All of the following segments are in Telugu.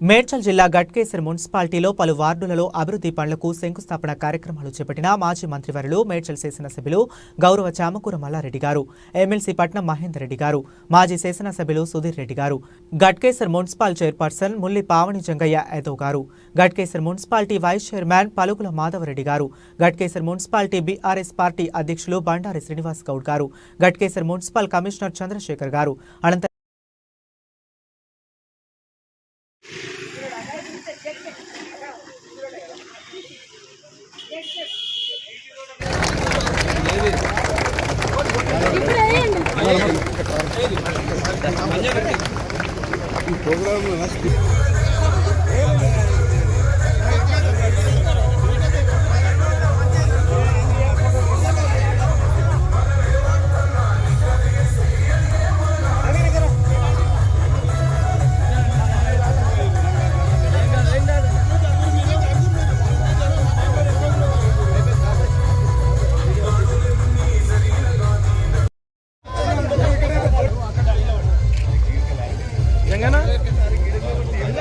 మేడ్చల్ జిల్లా గట్కేసర్ మున్సిపాలిటీలో పలు వార్డులలో అభివృద్ధి పనులకు శంకుస్థాపన కార్యక్రమాలు చేపట్టిన మాజీ మంత్రివర్యులు మేడ్చల్ శాసనసభ్యులు గౌరవ చామకూర మల్లారెడ్డి గారు ఎమ్మెల్సీ పట్నం మహేందర్ రెడ్డి గారు మాజీ శాసనసభ్యులు సుధీర్ రెడ్డి గారు గట్కేసర్ మున్సిపల్ చైర్పర్సన్ ముల్లి పావని జంగయ్య యాదవ్ గారు గట్కేసర్ మున్సిపాలిటీ వైస్ చైర్మన్ పలుకుల మాధవరెడ్డి గారు గట్కేసర్ మున్సిపాలిటీ బీఆర్ఎస్ పార్టీ అధ్యక్షులు బండారి శ్రీనివాస్ గౌడ్ గారు గట్కేసర్ మున్సిపల్ కమిషనర్ చంద్రశేఖర్ గారు అనంతరం प्रोग्राम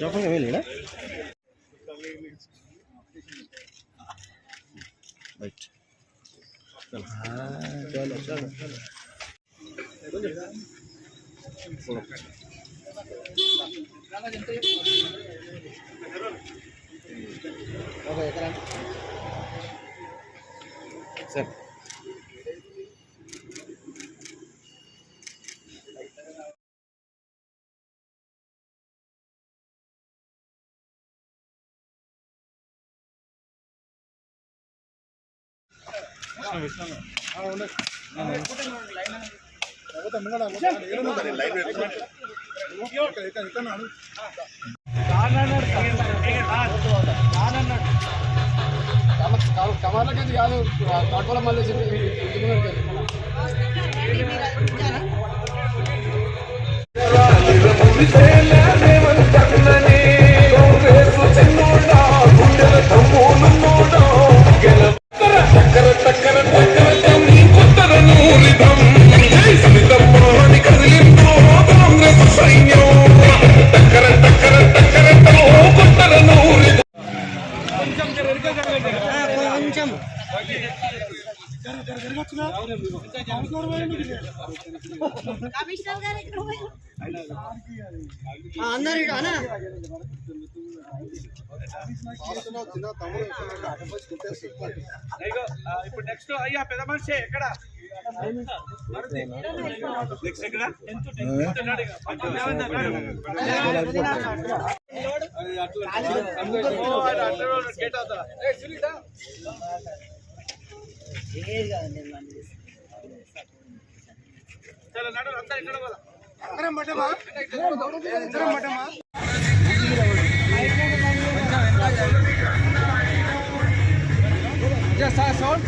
যখন এমএলএ না রাইট চলো চলো চলো సార్ విష్ణు విష్ణు ఉండే కమర్లకి కాదు కాకోల మళ్ళీ చెప్పి కమిషనర్ అందరు ఇప్పుడు నెక్స్ట్ అయ్యా పెద్ద మనిషి ఎక్కడ నెక్స్ట్ ఎక్కడ చలో నడు అంతా ఇక్కడ పోదాం. ఇద్దరం పట్టమా? ఇద్దరం పట్టమా? సౌండ్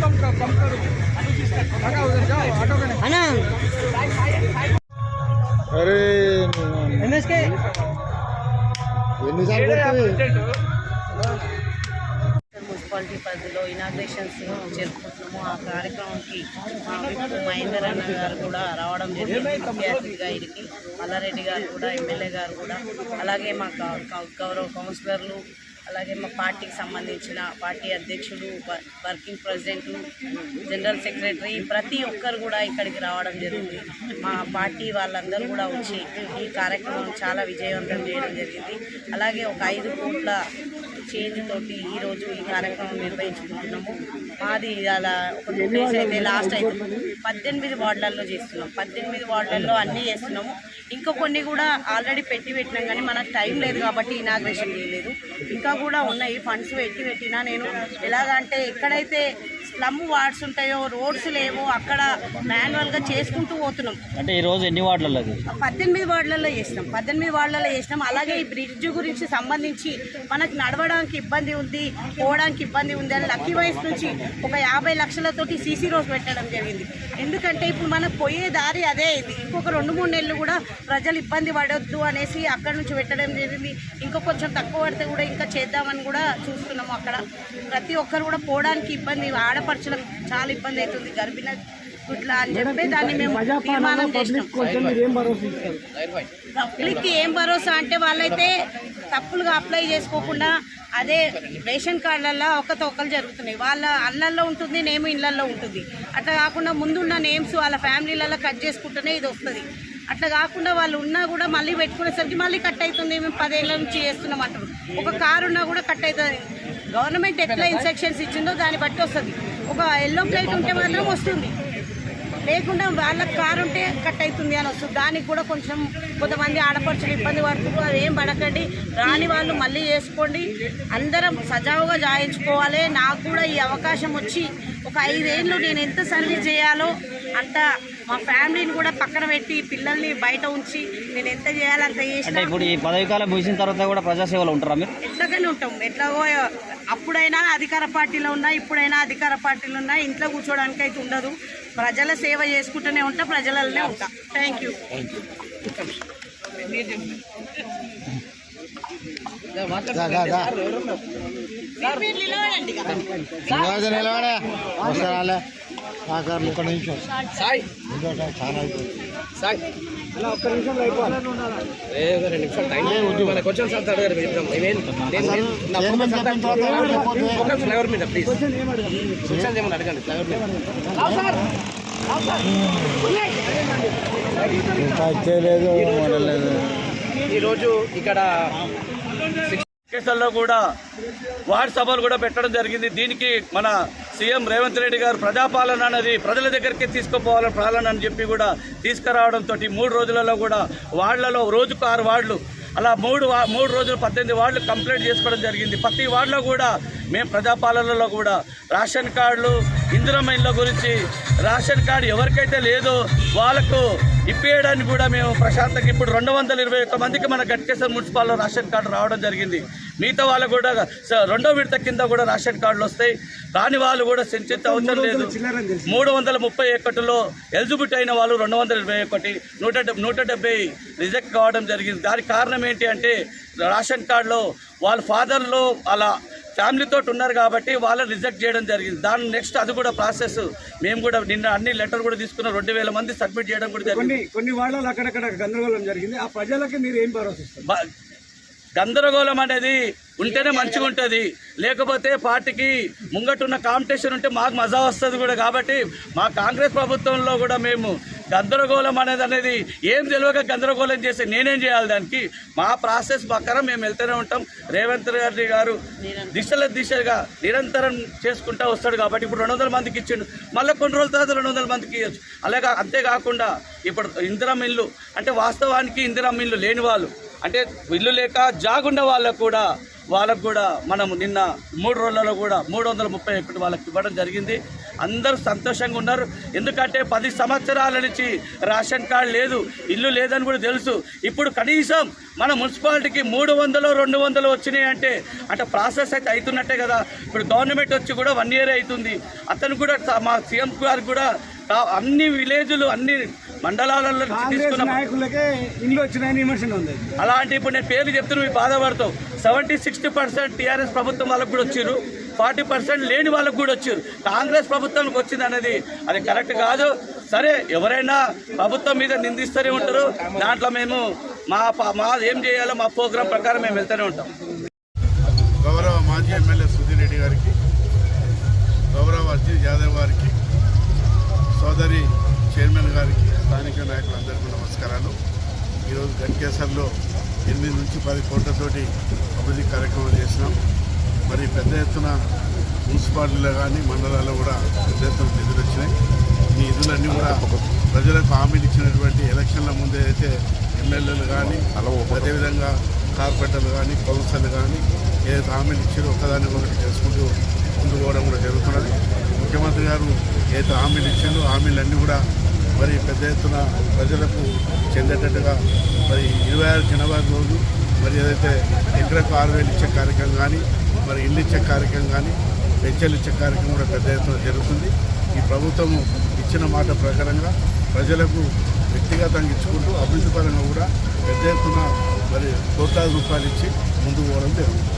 అరే ఎన్నిసార్లు మున్సిపాలిటీ పరిధిలో ఇనాగ్రేషన్స్ జరుపుకుంటున్నాము. ఆ కార్యక్రమానికి మహేందర్ అన్న గారు కూడా రావడం జరిగింది. ముఖ్య అతిథిగా ఇరికి మల్లారెడ్డి గారు కూడా ఎమ్మెల్యే గారు కూడా అలాగే మా గౌరవ కౌన్సిలర్లు అలాగే మా పార్టీకి సంబంధించిన పార్టీ అధ్యక్షుడు వ- వర్కింగ్ ప్రెసిడెంట్ జనరల్ సెక్రటరీ ప్రతి ఒక్కరు కూడా ఇక్కడికి రావడం జరిగింది. మా పార్టీ వాళ్ళందరూ కూడా వచ్చి ఈ కార్యక్రమం చాలా విజయవంతం చేయడం జరిగింది. అలాగే ఒక ఐదు కోట్ల చేంజ్ తోటి ఈరోజు ఈ కార్యక్రమం నిర్వహించుకుంటున్నాము. మాది అలా ఒక టూ డేస్ అయితే లాస్ట్ అయితే పద్దెనిమిది వార్డులలో చేస్తున్నాం. పద్దెనిమిది వార్డులలో అన్నీ చేస్తున్నాము. ఇంకా కొన్ని కూడా ఆల్రెడీ పెట్టి పెట్టినాం కానీ మనకు టైం లేదు కాబట్టి ఇనాగ్రేషన్ చేయలేదు. ఇంకా కూడా ఉన్నాయి. ఫండ్స్ పెట్టి పెట్టినా నేను ఎలాగంటే ఎక్కడైతే స్లమ్ వార్డ్స్ ఉంటాయో రోడ్స్ లేవో అక్కడ మాన్యువల్గా చేసుకుంటూ పోతున్నాం. అంటే ఈ రోజు ఎన్ని వార్డులలో? పద్దెనిమిది వార్డులలో చేసినాం. పద్దెనిమిది వార్డులలో చేసినాం. అలాగే ఈ బ్రిడ్జ్ గురించి సంబంధించి మనకు నడవడానికి ఇబ్బంది ఉంది పోవడానికి ఇబ్బంది ఉంది అని లక్కీ వయసు నుంచి ఒక యాభై లక్షలతోటి సీసీ రోడ్ పెట్టడం జరిగింది. ఎందుకంటే ఇప్పుడు మనకు పోయే దారి అదే ఇది. ఇంకొక రెండు మూడు నెలలు కూడా ప్రజలు ఇబ్బంది పడొద్దు అనేసి అక్కడ నుంచి పెట్టడం జరిగింది. ఇంకా కొంచెం తక్కువ పడితే కూడా ఇంకా చేద్దామని కూడా చూస్తున్నాము అక్కడ. ప్రతి ఒక్కరు కూడా పోవడానికి ఇబ్బంది ఆడపడుచులకు చాలా ఇబ్బంది అవుతుంది. గర్భిణ ఇట్లా అని చెప్పి దాన్ని మేము తీర్మానం చేసినాం. పబ్లిక్ ఏం భరోసా అంటే వాళ్ళైతే తప్పులుగా అప్లై చేసుకోకుండా అదే రేషన్ కార్డులలో ఒక తొక్కలు జరుగుతున్నాయి. వాళ్ళ అల్లల్లో ఉంటుంది నేమ్ ఇళ్ళల్లో ఉంటుంది. అట్లా కాకుండా ముందున్న నేమ్స్ వాళ్ళ ఫ్యామిలీలలో కట్ చేసుకుంటూనే ఇది వస్తుంది. అట్లా కాకుండా వాళ్ళు ఉన్నా కూడా మళ్ళీ పెట్టుకునేసరికి మళ్ళీ కట్ అవుతుంది. మేము పదేళ్ళ నుంచి చేస్తున్నాం అంటారు ఒక కారు ఉన్నా కూడా కట్ అవుతుంది. గవర్నమెంట్ ఎట్లా ఇన్స్ట్రక్షన్స్ ఇచ్చిందో దాన్ని బట్టి వస్తుంది. ఒక ఎల్లో ప్లేట్ ఉంటే మాత్రం వస్తుంది. లేకుండా వాళ్ళ కారు ఉంటే కట్ అవుతుంది అని వస్తుంది. దానికి కూడా కొంచెం కొంతమంది ఆడపడుచులు ఇబ్బంది పడుతుంది అది ఏం పడకండి. రాని వాళ్ళు మళ్ళీ చేసుకోండి. అందరం సజావుగా జాయించుకోవాలి. నాకు కూడా ఈ అవకాశం వచ్చి ఒక ఐదేళ్ళు నేను ఎంత సర్వీస్ చేయాలో అంత మా ఫ్యామిలీని కూడా పక్కన పెట్టి పిల్లల్ని బయట ఉంచి నేను ఎంత చేయాలో అంత అంటే చేసిన ఇప్పుడు ఈ పదవి కాలం ముగిసిన తర్వాత కూడా ప్రజాసేవలో ఉంటారా మీరు? ఎట్లాగనే ఉంటాం. ఎట్లాగో అప్పుడైనా అధికార పార్టీలో ఉన్నా ఇప్పుడైనా అధికార పార్టీలో ఉన్నా ఇంట్లో కూర్చోడానికి అయితే ఉండదు. ప్రజల సేవ చేసుకుంటూనే ఉంటా ప్రజలనే ఉంటా. థ్యాంక్ యూ నిలబడే. ఆకార్లు ఇక్కడ నుంచి సాయి. చాలా సాయి. అలా ఒక్క నిమిషంలో అయిపోవాలి ఒక రెండు నిమిషాలు టైం మన ఫోకస్ అంతా ఫోకస్ ఫ్లేవర్ మీద ప్లీజ్ ఏమన్నా అడగండి ఫ్లేవర్ మీద. ఈరోజు ఇక్కడ కేసుల్లో కూడా వార్డు సభలు కూడా పెట్టడం జరిగింది. దీనికి మన సీఎం రేవంత్ రెడ్డి గారు ప్రజాపాలన అనేది ప్రజల దగ్గరికి తీసుకుపోవాలని పాలన అని చెప్పి కూడా తీసుకురావడంతో మూడు రోజులలో కూడా వార్డులలో రోజుకు ఆరు వార్డులు అలా మూడు వా- మూడు రోజులు పద్దెనిమిది వార్డులు కంప్లీట్ చేసుకోవడం జరిగింది. ప్రతి వార్డులో కూడా మేము ప్రజాపాలనలో కూడా రేషన్ కార్డులు ఇందిరమ్మ ఇళ్ళ గురించి రేషన్ కార్డు ఎవరికైతే లేదో వాళ్ళకు ఇప్పేయడానికి కూడా మేము ప్రశాంతంగా ఇప్పుడు రెండు వందల ఇరవై ఒక్క మందికి మన గట్కేశ్వర మున్సిపాల్లో రేషన్ కార్డు రావడం జరిగింది. మిగతా వాళ్ళు కూడా రెండో విడత కింద కూడా రేషన్ కార్డులు వస్తాయి. కాని వాళ్ళు కూడా సంచిత అవసరం లేదు. మూడు వందల ముప్పై ఒకటిలో ఎలిజిబిలిటీ అయిన వాళ్ళు రెండు వందల ఇరవై ఒకటి నూట నూట డెబ్బై రిజెక్ట్ కావడం జరిగింది. దానికి కారణం ఏంటి అంటే రేషన్ కార్డులో వాళ్ళ ఫాదర్లో అలా ఫ్యామిలీతో ఉన్నారు కాబట్టి వాళ్ళని రిజెక్ట్ చేయడం జరిగింది. దాని నెక్స్ట్ అది కూడా ప్రాసెస్. మేము కూడా నిన్న అన్ని లెటర్ కూడా తీసుకున్నాం. రెండు వేల మంది సబ్మిట్ చేయడం కూడా జరిగింది. కొన్ని వార్డులలో అక్కడక్కడ గందరగోళం జరిగింది. ఆ ప్రజలకి మీరు ఏం భరోసా గందరగోళం అనేది ఉంటేనే మంచిగా ఉంటుంది. లేకపోతే పార్టీకి ముంగటున్న కాంపిటీషన్ ఉంటే మాకు మజా వస్తుంది కూడా. కాబట్టి మా కాంగ్రెస్ ప్రభుత్వంలో కూడా మేము గందరగోళం అనేది అనేది ఏం తెలియక గందరగోళం చేస్తే నేనేం చేయాలి దానికి? మా ప్రాసెస్ ప్రకారం మేము వెళ్తూనే ఉంటాం. రేవంత్ రెడ్డి గారు దిశల దిశగా నిరంతరం చేసుకుంటా వస్తాడు కాబట్టి ఇప్పుడు రెండు వందల మందికి ఇచ్చిండు. మళ్ళీ కొన్ని రోజుల తర్వాత రెండు వందల మందికి ఇవ్వచ్చు అలాగే అంతేకాకుండా ఇప్పుడు ఇందిరా మిల్లు అంటే వాస్తవానికి ఇందిరా మిల్లు లేని వాళ్ళు. అంటే ఇల్లు లేక జాగుండే వాళ్ళకు కూడా వాళ్ళకు కూడా మనం నిన్న మూడు రోజులలో కూడా మూడు వందల ముప్పై ఒకటి వాళ్ళకి ఇవ్వడం జరిగింది. అందరూ సంతోషంగా ఉన్నారు. ఎందుకంటే పది సంవత్సరాల నుంచి రేషన్ కార్డు లేదు ఇల్లు లేదని కూడా తెలుసు. ఇప్పుడు కనీసం మన మున్సిపాలిటీకి మూడు వందలు రెండు వందలు వచ్చినాయి అంటే అంటే ప్రాసెస్ అయితే అవుతున్నట్టే కదా. ఇప్పుడు గవర్నమెంట్ వచ్చి కూడా వన్ ఇయర్ అవుతుంది. అతను కూడా మా సీఎం గారు కూడా అన్ని విలేజ్లు అన్ని మండలాలలో నాయకులకే ఇండ్లు వచ్చినాయని విమర్శన ఉంది. అలాంటి ఇప్పుడు నేను పేర్లు చెప్తున్నా మీరు బాధపడతావు. సెవెంటీ సిక్స్టీ పర్సెంట్ టీఆర్ఎస్ ప్రభుత్వం వాళ్ళకు కూడా వచ్చారు ఫార్టీ పర్సెంట్ లేని వాళ్ళకు కూడా వచ్చారు కాంగ్రెస్ ప్రభుత్వానికి వచ్చింది అనేది అది కరెక్ట్ కాదు. సరే ఎవరైనా ప్రభుత్వం మీద నిందిస్తూనే ఉంటారు. దాంట్లో మేము మా మా ఏం చేయాలో మా ప్రోగ్రాం ప్రకారం మేము వెళ్తూనే ఉంటాం. గౌరవ మాజీ ఎమ్మెల్యే సుధీర్ రెడ్డి గారికి గౌరవ అర్జీ యాదవ్ గారికి సోదరి చైర్మన్ గారికి స్థానిక నాయకులందరికీ నమస్కారాలు. ఈరోజు గట్కేసర్లో ఎనిమిది నుంచి పది కోట్లతోటి అభివృద్ధి కార్యక్రమం చేసినాం. మరి పెద్ద ఎత్తున మున్సిపాలిటీలో కానీ మండలాల్లో కూడా పెద్ద ఎత్తున నిధులు వచ్చినాయి. ఈ నిధులన్నీ కూడా ప్రజలకు హామీలు ఇచ్చినటువంటి ఎలక్షన్ల ముందే అయితే ఎమ్మెల్యేలు కానీ అదేవిధంగా కార్పొరేటర్లు కానీ కౌన్సిలర్లు కానీ ఏదైతే హామీలు ఇచ్చారో ఒకదాన్ని ఒకటి చేసుకుంటూ ముందుకోవడం కూడా జరుగుతున్నది. ముఖ్యమంత్రి గారు ఏదైతే హామీలు ఇచ్చిందో హామీలన్నీ కూడా మరి పెద్ద ఎత్తున ప్రజలకు చెందేటట్టుగా మరి ఇరవై ఆరు జనవరి రోజు మరి ఏదైతే ఎకరకు ఆరు వేలు ఇచ్చే కార్యక్రమం కానీ మరి ఇల్లు ఇచ్చే కార్యక్రమం కానీ పెన్షన్లు ఇచ్చే కార్యక్రమం కూడా పెద్ద ఎత్తున జరుగుతుంది. ఈ ప్రభుత్వం ఇచ్చిన మాట ప్రకారంగా ప్రజలకు వ్యక్తిగతంగా ఇచ్చుకుంటూ అభివృద్ధి పరంగా కూడా పెద్ద ఎత్తున మరి కోట్లాది రూపాయలు ఇచ్చి ముందుకు పోవడం జరుగుతుంది.